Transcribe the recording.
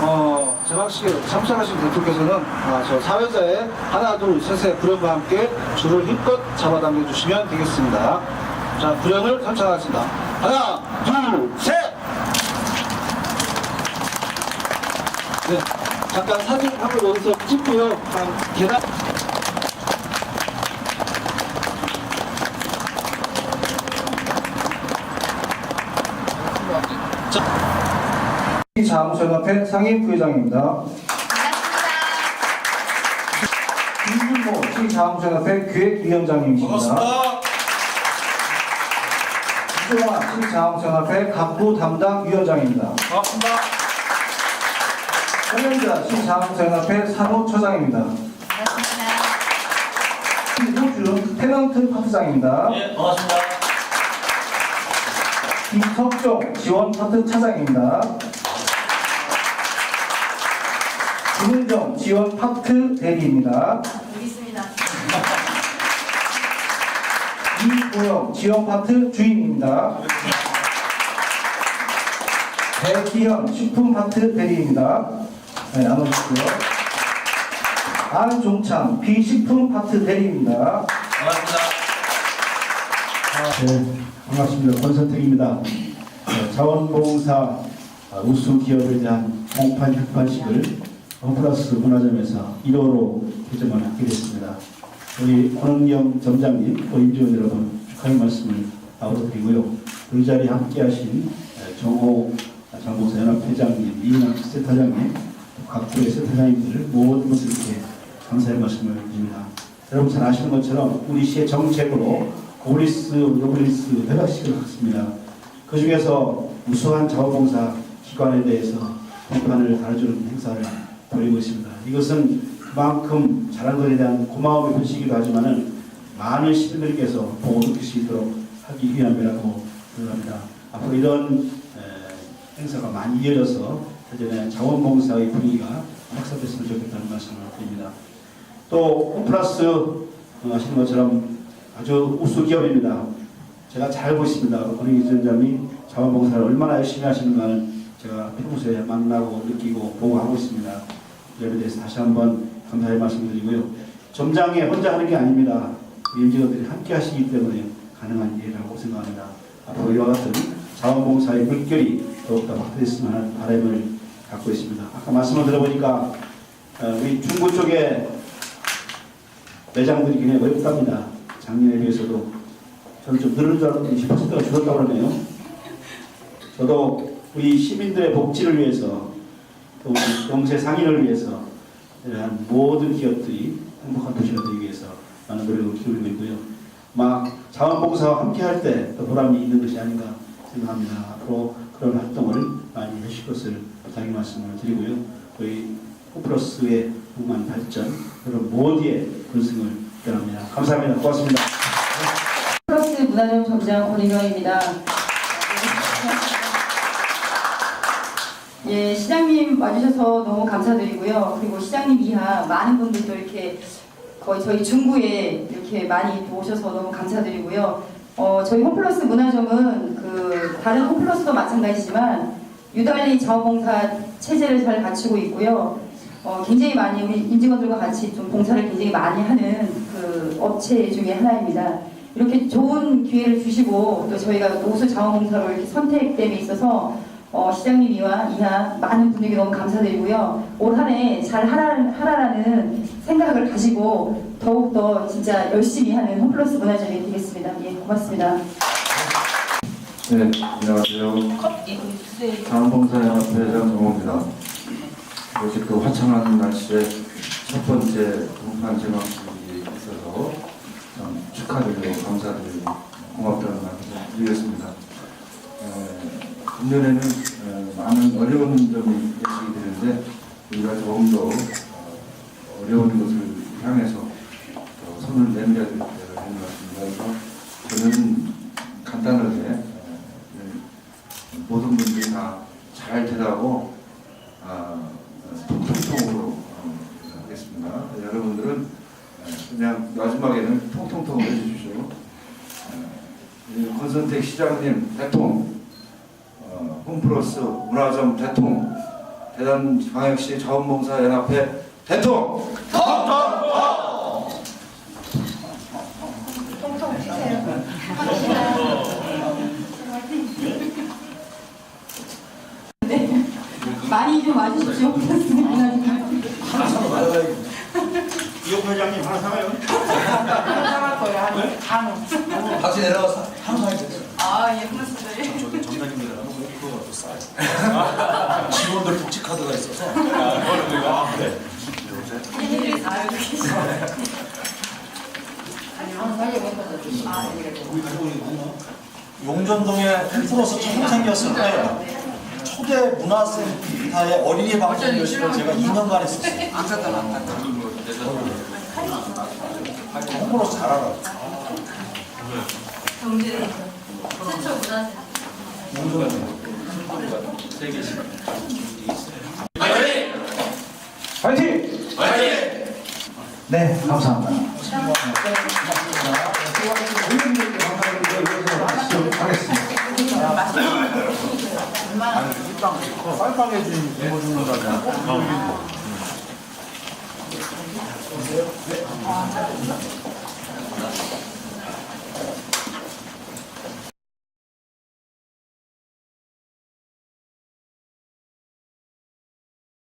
어, 제막식에 참석하신 대표께서는 아, 저 사회자의 하나, 둘, 셋의 구령과 함께 줄을 힘껏 잡아당겨 주시면 되겠습니다. 자, 구령을 선창하겠습니다. 하나, 둘, 셋! 네, 잠깐 사진 한번 여기서 찍고요. 한 계단. 자 무연합회 상임 부회장입니다. 김준모 시자무연합회 기획위원장님이십니다. 이종화 시자무연합회 갑부 담당 위원장입니다. 반갑습니다. 홍현자 시자무연합회 사무처장입니다. 김호준 테넌트 파트장입니다. 예, 반갑습니다. 김석종 지원 파트 차장입니다. 김은정 지원 파트 대리입니다. 여기 있습니다. 이보영 지원 파트 주임입니다. 배기현 식품 파트 대리입니다. 네, 나눠주시고요. 안종창 비식품 파트 대리입니다. 반갑습니다. 네, 반갑습니다. 권선택입니다. 어, 자원봉사 아, 우수 기업에 대한 공판 격판식을 홈플러스 문화점에서 1호로 개점을 하게 됐습니다. 우리 권은경 점장님, 또 임직원 여러분 축하의 말씀을 아우러드리고요. 그 자리에 함께하신 에, 정호 장봉사 연합 회장님, 이인학 센터장님, 각 부의 센터장님들 모든 분들께 감사의 말씀을 드립니다. 여러분 잘 아시는 것처럼 우리 시의 정책으로 오리스, 노블리스 회각식을 갖습니다. 그 중에서 우수한 자원봉사 기관에 대해서 평판을 달아주는 행사를 벌이고 있습니다. 이것은 그만큼 잘한 것에 대한 고마움의 표시이기도 하지만은 많은 시민들께서 보고 느낄 수 있도록 하기 위함이라고 생각합니다. 앞으로 이런 에, 행사가 많이 이어져서 대전의 자원봉사의 분위기가 확산됐으면 좋겠다는 말씀을 드립니다. 또 홈플러스 어, 아시는 것처럼 아주 우수 기업입니다. 제가 잘 있습니다. 권익 위원장이 자원봉사를 얼마나 열심히 하시는가는 제가 평소에 만나고 느끼고 보고 하고 있습니다. 이에 대해서 다시 한번 감사의 말씀드리고요. 점장에 혼자 하는 게 아닙니다. 임직원들이 함께 하시기 때문에 가능한 일이라고 생각합니다. 앞으로 이와 같은 자원봉사의 물결이 더욱더 확대됐으면 하는 바람을 갖고 있습니다. 아까 말씀을 들어보니까 어, 우리 중구 쪽에 매장들이 굉장히 어렵답니다. 작년에 비해서도 저는 좀 늘은 줄 알았더니 10%가 줄었다고 그러네요. 저도 우리 시민들의 복지를 위해서 또 우리 영세 상인을 위해서 이러한 모든 기업들이 행복한 도시가 되기 위해서 많은 노력을 기울이고 있고요. 막 자원봉사와 함께 할때또 보람이 있는 것이 아닌가 생각합니다. 앞으로 그런 활동을 많이 해주실 것을 부탁의 말씀을 드리고요. 저희 호플러스의 무한 발전, 그런 모두의 건승을 기원합니다. 감사합니다. 고맙습니다. 플러스 문화점 점장 권인경입니다. 예, 시장님 와주셔서 너무 감사드리고요. 그리고 시장님 이하 많은 분들도 이렇게 거의 저희 중구에 이렇게 많이 오셔서 너무 감사드리고요. 어, 저희 홈플러스 문화점은 그 다른 홈플러스도 마찬가지지만 유달리 자원봉사 체제를 잘 갖추고 있고요. 어, 굉장히 많이 우리 임직원들과 같이 좀 봉사를 굉장히 많이 하는 그 업체 중에 하나입니다. 이렇게 좋은 기회를 주시고 또 저희가 우수 자원봉사로 이렇게 선택됨에 있어서 어, 시장님 이와 이하 많은 분에게 너무 감사드리고요. 올 한 해 잘 하라, 하라라는 생각을 가지고 더욱더 진짜 열심히 하는 홈플러스 문화점이 되겠습니다. 예, 고맙습니다. 네, 안녕하세요. 자원봉사연합회 장 정호입니다. 이렇게 또 화창한 날씨에 첫 번째 동판 제막식이 있어서 참 축하드리고 감사드리고 고맙다는 말씀을 드리겠습니다. 에, 금년에는 에, 많은 어려운 점이 예측이 되는데 우리가 조금 더 어, 어려운 것을 향해서 더 손을 내밀어야 되는 것 같습니다. 그래서 저는 간단하게 에, 모든 분들이 다잘 되라고 아, 통통통으로 어, 하겠습니다. 여러분들은 에, 그냥 마지막에는 통통통 해주십시오. 에, 이 권선택 시장님 대통, 어, 홈플러스 문화점 대통, 대전광역시 자원봉사연합회 대통 통통 튀세요. 네. 많이 좀 와주십시오. 이호 회장님 하나 사가요? 사갈 거예요. 한 반. 같이 내려가서 항상 해주세요. 아, 예, 고맙습니다. 예. 직원들 복지 카드가 있어서. 이들이 다 알고 계시죠. 용전동에 플러스 처음 생겼을 때 초대 문화센터의 어린이 방송 교실을 제가 2년간 했었어요. 홍보로 잘 알아. 경제 최초 문화센터. 파이팅! 네, 감사합니다. 쌀빵에 준 이모 주는다냐?